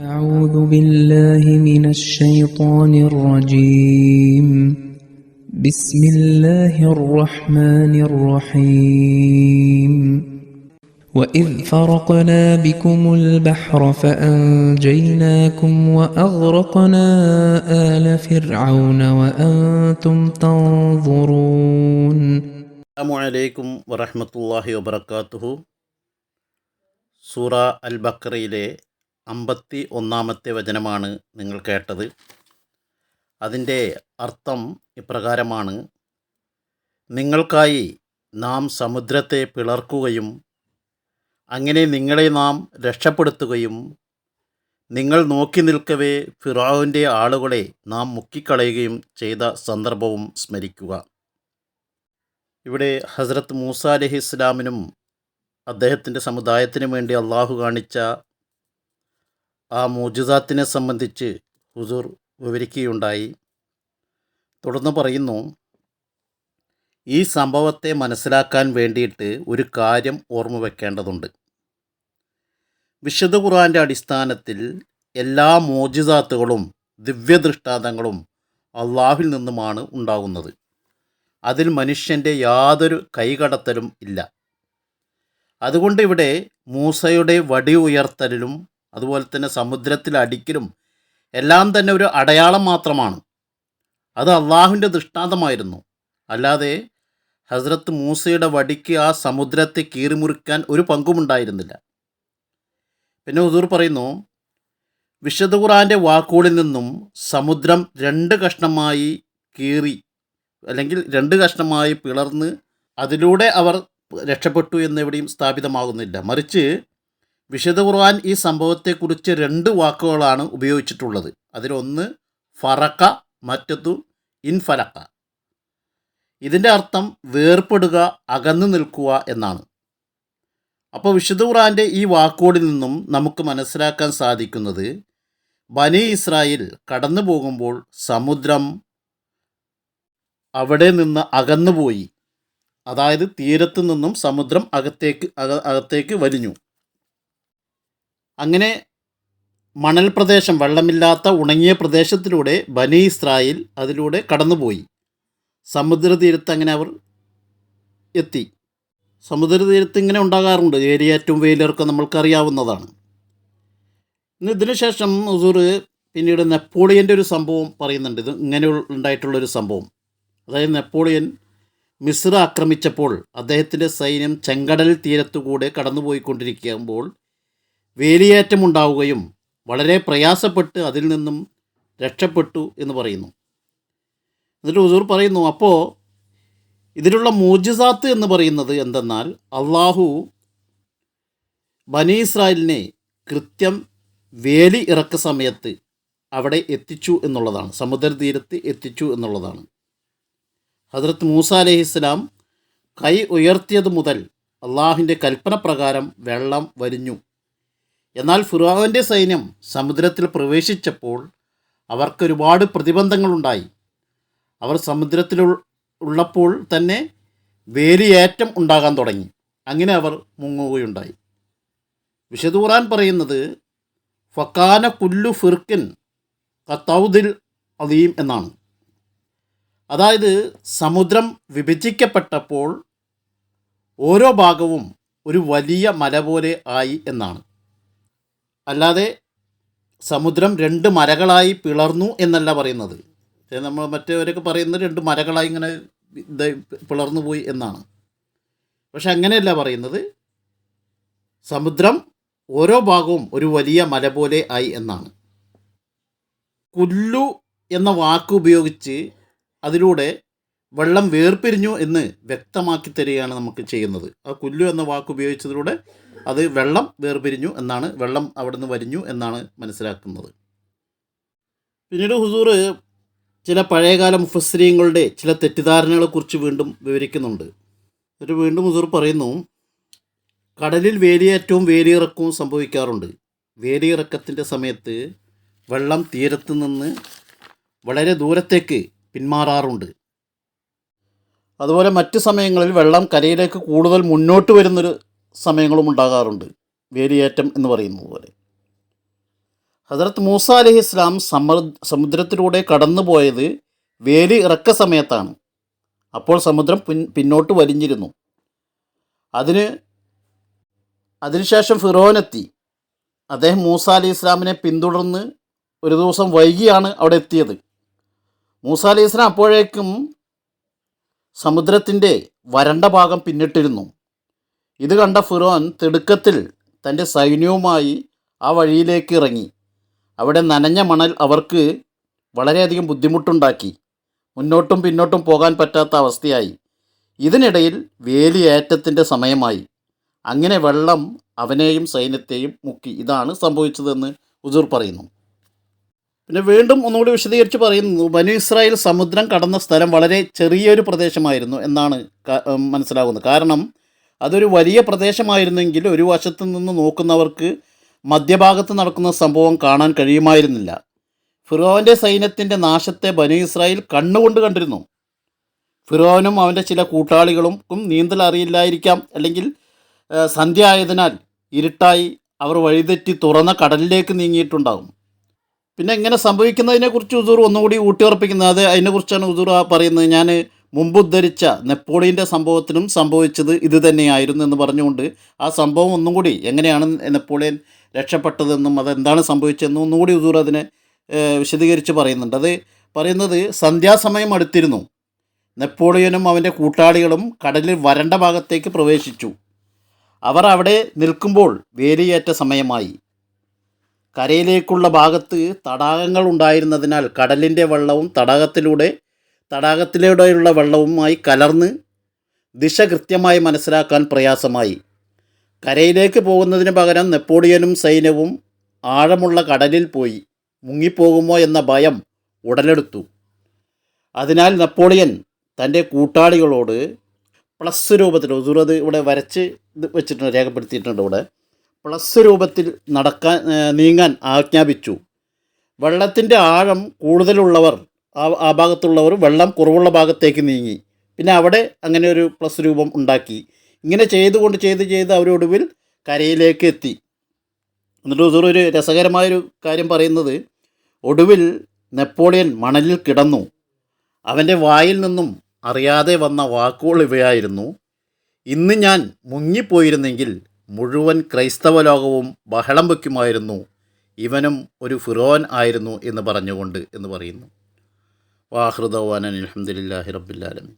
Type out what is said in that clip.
أعوذ بالله من الشيطان الرجيم. بسم الله الرحمن الرحيم. وإذ فرقنا بكم البحر فأنجيناكم وأغرقنا آل فرعون وأنتم تنظرون. السلام عليكم ورحمة الله وبركاته. سورة البقرة അമ്പത്തി ഒന്നാമത്തെ വചനമാണ് നിങ്ങൾ കേട്ടത്. അതിന്റെ അർത്ഥം ഇപ്രകാരമാണ്. നിങ്ങൾക്കായി നാം സമുദ്രത്തെ പിളർക്കുകയും അങ്ങനെ നിങ്ങളെ നാം രക്ഷപ്പെടുത്തുകയും നിങ്ങൾ നോക്കി നിൽക്കവേ ഫിറാവിന്റെ ആളുകളെ നാം മുക്കിക്കളയുകയും ചെയ്ത സന്ദർഭവും സ്മരിക്കുക. ഇവിടെ ഹസ്രത്ത് മൂസ അലഹി ഇസ്ലാമിനും അദ്ദേഹത്തിന്റെ സമുദായത്തിനും വേണ്ടി അള്ളാഹു കാണിച്ച ആ മോജുദാത്തിനെ സംബന്ധിച്ച് ഹുസൂർ വിവരിക്കുകയുണ്ടായി. തുടർന്ന് പറയുന്നു ഈ സംഭവത്തെ മനസ്സിലാക്കാൻ വേണ്ടിയിട്ട് ഒരു കാര്യം ഓർമ്മ വയ്ക്കേണ്ടതുണ്ട് വിശുദ്ധ ഖുർആന്റെ അടിസ്ഥാനത്തിൽ എല്ലാ മോജിദാത്തുകളും ദിവ്യദൃഷ്ടാന്തങ്ങളും അള്ളാഹുവിൽ നിന്നുമാണ് ഉണ്ടാകുന്നത്. അതിൽ മനുഷ്യന്റെ യാതൊരു കൈകടത്തലും ഇല്ല. അതുകൊണ്ട് ഇവിടെ മൂസയുടെ വടി ഉയർത്തലിലും അതുപോലെ തന്നെ സമുദ്രത്തിൽ അടിക്കലും എല്ലാം തന്നെ ഒരു അടയാളം മാത്രമാണ്. അത് അള്ളാഹുവിന്റെ ദൃഷ്ടാന്തമായിരുന്നു. അല്ലാതെ ഹസ്രത്ത് മൂസയുടെ വടിക്ക് ആ സമുദ്രത്തെ കീറിമുറിക്കാൻ ഒരു പങ്കുമുണ്ടായിരുന്നില്ല പിന്നെ ഹുദൂർ പറയുന്നു വിശുദ്ധ ഖുറാന്റെ വാക്കുകളിൽ നിന്നും സമുദ്രം രണ്ട് കഷ്ണമായി കീറി അല്ലെങ്കിൽ രണ്ട് കഷ്ണമായി പിളർന്ന് അതിലൂടെ അവർ രക്ഷപ്പെട്ടു എന്നെവിടെയും സ്ഥാപിതമാകുന്നില്ല. മറിച്ച് വിശുദ്ധ ഖുർആൻ ഈ സംഭവത്തെക്കുറിച്ച് രണ്ട് വാക്കുകളാണ് ഉപയോഗിച്ചിട്ടുള്ളത്. അതിലൊന്ന് ഫറക്ക മറ്റൊന്നു ഇൻഫലക്ക ഇതിന്റെ അർത്ഥം വേർപെടുക അകന്നു നിൽക്കുക എന്നാണ്. അപ്പോൾ വിശുദ്ധ ഖുർആന്റെ ഈ വാക്കുകളിൽ നിന്നും നമുക്ക് മനസ്സിലാക്കാൻ സാധിക്കുന്നത് ബനി ഇസ്രായേൽ കടന്നു പോകുമ്പോൾ സമുദ്രം അവിടെ നിന്ന് അകന്നുപോയി. അതായത് തീരത്തു നിന്നും സമുദ്രം അകത്തേക്ക് അക അകത്തേക്ക് വലിഞ്ഞു. അങ്ങനെ മണൽ പ്രദേശം വെള്ളമില്ലാത്ത ഉണങ്ങിയ പ്രദേശത്തിലൂടെ ബനി ഇസ്രായേൽ അതിലൂടെ കടന്നുപോയി. സമുദ്രതീരത്ത് അങ്ങനെ അവർ എത്തി. സമുദ്രതീരത്ത് ഇങ്ങനെ ഉണ്ടാകാറുണ്ട്. ഏരിയാറ്റും വെയിലൊക്കെ നമ്മൾക്കറിയാവുന്നതാണ്. ഇന്ന് ഇതിനുശേഷം ഹുസൂർ പിന്നീട് നെപ്പോളിയന്റെ ഒരു സംഭവം പറയുന്നുണ്ട്. ഇത് ഇങ്ങനെ ഉണ്ടായിട്ടുള്ളൊരു സംഭവം. അതായത് നെപ്പോളിയൻ മിസ്ര ആക്രമിച്ചപ്പോൾ അദ്ദേഹത്തിന്റെ സൈന്യം ചെങ്കടൽ തീരത്തുകൂടെ കടന്നുപോയിക്കൊണ്ടിരിക്കുമ്പോൾ വേലിയേറ്റമുണ്ടാവുകയും വളരെ പ്രയാസപ്പെട്ട് അതിൽ നിന്നും രക്ഷപ്പെട്ടു എന്ന് പറയുന്നു. എന്നിട്ട് ഹുസൂർ പറയുന്നു അപ്പോൾ ഇതിലുള്ള മൂജിസാത്ത് എന്ന് പറയുന്നത് എന്തെന്നാൽ അള്ളാഹു ബനി ഇസ്രായേലിനെ കൃത്യം വേലി ഇറക്ക സമയത്ത് അവിടെ എത്തിച്ചു എന്നുള്ളതാണ്. സമുദ്രതീരത്ത് എത്തിച്ചു എന്നുള്ളതാണ്. ഹജ്രത് മൂസ അലഹിസ്ലാം കൈ ഉയർത്തിയത് മുതൽ അള്ളാഹുവിന്റെ കൽപ്പന പ്രകാരം വെള്ളം വരിഞ്ഞു എന്നാൽ ഫിറാവിന്റെ സൈന്യം സമുദ്രത്തിൽ പ്രവേശിച്ചപ്പോൾ അവർക്കൊരുപാട് പ്രതിബന്ധങ്ങളുണ്ടായി. അവർ സമുദ്രത്തിൽ ഉള്ളപ്പോൾ തന്നെ വേലിയേറ്റം ഉണ്ടാകാൻ തുടങ്ങി. അങ്ങനെ അവർ മുങ്ങുകയുണ്ടായി. വിശദൂറാൻ പറയുന്നത് ഫക്കാന കുല്ലു ഫിർക്കിൻ കത്തൗദിൽ അലീം എന്നാണ്. അതായത് സമുദ്രം വിഭജിക്കപ്പെട്ടപ്പോൾ ഓരോ ഭാഗവും ഒരു വലിയ മല പോലെ ആയി എന്നാണ്. അല്ലാതെ സമുദ്രം രണ്ട് മരകളായി പിളർന്നു എന്നല്ല പറയുന്നത്. നമ്മൾ മറ്റവരൊക്കെ പറയുന്നത് രണ്ട് മരകളായി ഇങ്ങനെ പിളർന്നു പോയി എന്നാണ്. പക്ഷെ അങ്ങനെയല്ല പറയുന്നത്. സമുദ്രം ഓരോ ഭാഗവും ഒരു വലിയ മല പോലെ ആയി എന്നാണ്. കുല്ലു എന്ന വാക്ക് ഉപയോഗിച്ച് അതിലൂടെ വെള്ളം വേർപിരിഞ്ഞു എന്ന് വ്യക്തമാക്കി തരികയാണ് നമുക്ക് ചെയ്യുന്നത്. ആ കുല്ലു എന്ന വാക്ക് ഉപയോഗിച്ചതിലൂടെ അത് വെള്ളം വേർപിരിഞ്ഞു എന്നാണ് വെള്ളം അവിടെ നിന്ന് വരിഞ്ഞു എന്നാണ് മനസ്സിലാക്കുന്നത്. പിന്നീട് ഹുസൂർ ചില പഴയകാല മുഫസ്രീങ്ങളുടെ ചില തെറ്റിദ്ധാരണകളെക്കുറിച്ച് വീണ്ടും വിവരിക്കുന്നുണ്ട്. എന്നിട്ട് വീണ്ടും ഹുസൂർ പറയുന്നു കടലിൽ വേലിയേറ്റവും വേലിയിറക്കവും സംഭവിക്കാറുണ്ട്. വേലിയിറക്കത്തിന്റെ സമയത്ത് വെള്ളം തീരത്ത് നിന്ന് വളരെ ദൂരത്തേക്ക് പിന്മാറാറുണ്ട്. അതുപോലെ മറ്റ് സമയങ്ങളിൽ വെള്ളം കരയിലേക്ക് കൂടുതൽ മുന്നോട്ട് വരുന്നൊരു സമയങ്ങളും ഉണ്ടാകാറുണ്ട്. വേലിയേറ്റം എന്ന് പറയുന്നത് പോലെ. ഹസരത്ത് മൂസ അലഹി ഇസ്ലാം സമർ സമുദ്രത്തിലൂടെ കടന്നുപോയത് വേലി ഇറക്ക സമയത്താണ്. അപ്പോൾ സമുദ്രം പിൻ പിന്നോട്ട് വലിഞ്ഞിരുന്നു. അതിന് അതിനുശേഷം ഫിറോനെത്തി അദ്ദേഹം മൂസ അലി ഇസ്ലാമിനെ പിന്തുടർന്ന് ഒരു ദിവസം വൈകിയാണ് അവിടെ എത്തിയത്. മൂസ അലി ഇസ്ലാം അപ്പോഴേക്കും സമുദ്രത്തിന്റെ വരണ്ട ഭാഗം പിന്നിട്ടിരുന്നു. ഇത് കണ്ട ഫിറോൻ തിടുക്കത്തിൽ തന്റെ സൈന്യവുമായി ആ വഴിയിലേക്ക് ഇറങ്ങി. അവിടെ നനഞ്ഞ മണൽ അവർക്ക് വളരെയധികം ബുദ്ധിമുട്ടുണ്ടാക്കി. മുന്നോട്ടും പിന്നോട്ടും പോകാൻ പറ്റാത്ത അവസ്ഥയായി. ഇതിനിടയിൽ വേലിയേറ്റത്തിന്റെ സമയമായി. അങ്ങനെ വെള്ളം അവനെയും സൈന്യത്തെയും മുക്കി. ഇതാണ് സംഭവിച്ചതെന്ന് ഉസൂർ പറയുന്നു. പിന്നെ വീണ്ടും ഒന്നുകൂടി വിശദീകരിച്ച് പറയുന്നു ബനു ഇസ്രായേൽ സമുദ്രം കടന്ന സ്ഥലം വളരെ ചെറിയൊരു പ്രദേശമായിരുന്നു എന്നാണ് മനസ്സിലാകുന്നത്. കാരണം അതൊരു വലിയ പ്രദേശമായിരുന്നെങ്കിൽ ഒരു വശത്ത് നിന്ന് നോക്കുന്നവർക്ക് മധ്യഭാഗത്ത് നടക്കുന്ന സംഭവം കാണാൻ കഴിയുമായിരുന്നില്ല. ഫിറോവന്റെ സൈന്യത്തിന്റെ നാശത്തെ ബനു ഇസ്രായേൽ കണ്ണുകൊണ്ട് കണ്ടിരുന്നു. ഫിറോനും അവന്റെ ചില കൂട്ടാളികൾക്കും നീന്തൽ അറിയില്ലായിരിക്കാം അല്ലെങ്കിൽ സന്ധ്യ ആയതിനാൽ ഇരുട്ടായി അവർ വഴിതെറ്റി തുറന്ന കടലിലേക്ക് നീങ്ങിയിട്ടുണ്ടാകും. പിന്നെ ഇങ്ങനെ സംഭവിക്കുന്നതിനെക്കുറിച്ച് ഉസൂർ ഒന്നുകൂടി ഊട്ടിയുറപ്പിക്കുന്നത് അത് അതിനെക്കുറിച്ചാണ് ഉസൂർ പറയുന്നത്. ഞാൻ മുമ്പ് ഉദ്ധരിച്ച നെപ്പോളിയന്റെ സംഭവത്തിനും സംഭവിച്ചത് ഇത് തന്നെയായിരുന്നു എന്ന് പറഞ്ഞുകൊണ്ട് ആ സംഭവം ഒന്നും കൂടി എങ്ങനെയാണ് നെപ്പോളിയൻ രക്ഷപ്പെട്ടതെന്നും അതെന്താണ് സംഭവിച്ചതെന്നും ഒന്നുകൂടി ഉസൂർ അതിനെ വിശദീകരിച്ച് പറയുന്നുണ്ട്. അത് പറയുന്നത് സന്ധ്യാസമയം അടുത്തിരുന്നു. നെപ്പോളിയനും അവന്റെ കൂട്ടാളികളും കടലിൽ വരണ്ട ഭാഗത്തേക്ക് പ്രവേശിച്ചു. അവർ അവിടെ നിൽക്കുമ്പോൾ വേലിയേറ്റ സമയമായി. കരയിലേക്കുള്ള ഭാഗത്ത് തടാകങ്ങൾ ഉണ്ടായിരുന്നതിനാൽ കടലിന്റെ വെള്ളവും തടാകത്തിലൂടെ തടാകത്തിലൂടെയുള്ള വെള്ളവുമായി കലർന്ന് ദിശ കൃത്യമായി മനസ്സിലാക്കാൻ പ്രയാസമായി. കരയിലേക്ക് പോകുന്നതിന് പകരം നെപ്പോളിയനും സൈന്യവും ആഴമുള്ള കടലിൽ പോയി മുങ്ങിപ്പോകുമോ എന്ന ഭയം ഉടലെടുത്തു. അതിനാൽ നെപ്പോളിയൻ തന്റെ കൂട്ടാളികളോട് പ്ലസ് രൂപത്തിൽ അത് ഇവിടെ വരച്ച് ഇത് വെച്ചിട്ടുണ്ട് രേഖപ്പെടുത്തിയിട്ടുണ്ട് ഇവിടെ. പ്ലസ് രൂപത്തിൽ നടക്കാൻ നീങ്ങാൻ ആജ്ഞാപിച്ചു. വെള്ളത്തിന്റെ ആഴം കൂടുതലുള്ളവർ ആ ഭാഗത്തുള്ളവർ വെള്ളം കുറവുള്ള ഭാഗത്തേക്ക് നീങ്ങി. പിന്നെ അവിടെ അങ്ങനെ ഒരു പ്ലസ് രൂപം ഉണ്ടാക്കി. ഇങ്ങനെ ചെയ്തുകൊണ്ട് ചെയ്ത് ചെയ്ത് അവരൊടുവിൽ കരയിലേക്ക് എത്തി. എന്നിട്ട് ഹുസൂർ ഒരു രസകരമായൊരു കാര്യം പറയുന്നത് ഒടുവിൽ നെപ്പോളിയൻ മണലിൽ കിടന്നു. അവന്റെ വായിൽ നിന്നും അറിയാതെ വന്ന വാക്കുകൾ ഇവയായിരുന്നു. ഇന്ന് ഞാൻ മുങ്ങിപ്പോയിരുന്നെങ്കിൽ മുഴുവൻ ക്രൈസ്തവ ലോകവും ബഹളം വയ്ക്കുമായിരുന്നു. ഇവനും ഒരു ഫിറോൻ ആയിരുന്നു എന്ന് പറഞ്ഞുകൊണ്ട് എന്ന് പറയുന്നു. വാഹൃദവാനൻ അലഹമുല്ലാഹി റബ്ബില്ലാലമി